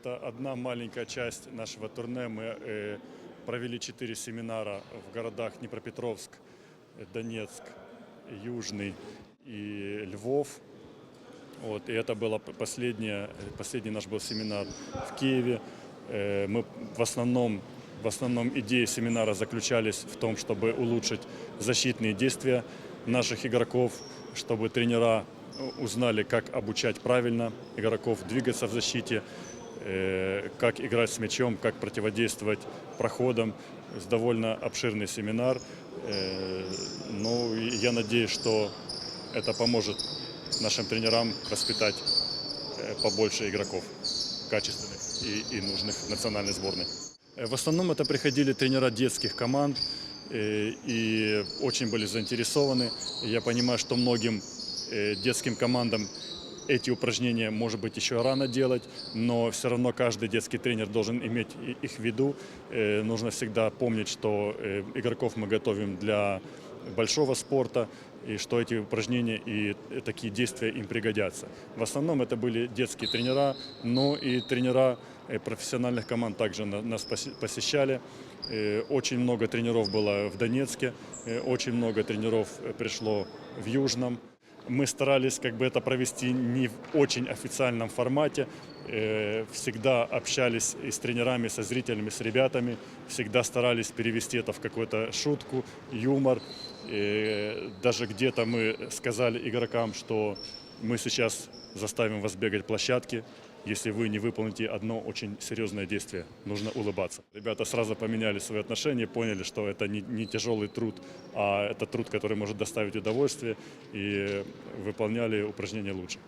Это одна маленькая часть нашего турне. Мы э, провели четыре семинара в городах Днепропетровск, Донецк, Южный и Львов. Вот, и это было п- последнее, э, последний наш был семинар в Киеве. Э, Мы в основном, в основном идеи семинара заключались в том, чтобы улучшить защитные действия наших игроков, чтобы тренера э, узнали, как обучать правильно игроков двигаться в защите, как играть с мячом, как противодействовать проходам. С довольно обширный семинар. Э, Ну, и я надеюсь, что это поможет нашим тренерам воспитать э, побольше игроков качественных и, и нужных национальной сборной. Э, В основном это приходили тренера детских команд э, и очень были заинтересованы. Я понимаю, что многим э, детским командам эти упражнения, может быть, еще рано делать, но все равно каждый детский тренер должен иметь их в виду. Э, Нужно всегда помнить, что э, игроков мы готовим для большого спорта, и что эти упражнения и э, такие действия им пригодятся. В основном это были детские тренера, но и тренера профессиональных команд также на- нас посе- посещали. Очень много тренеров было в Донецке, очень много тренеров пришло в Южном. Мы старались как бы это провести не в очень официальном формате. Э, Всегда общались и с тренерами, со зрителями, с ребятами. Всегда старались перевести это в какую-то шутку, юмор. Э, Даже где-то мы сказали игрокам, что мы сейчас заставим вас бегать площадки, если вы не выполните одно очень серьезное действие. Нужно улыбаться. Ребята сразу поменяли свои отношения, поняли, что это не, не тяжелый труд, а это труд, который может доставить удовольствие, и выполняли упражнения лучше.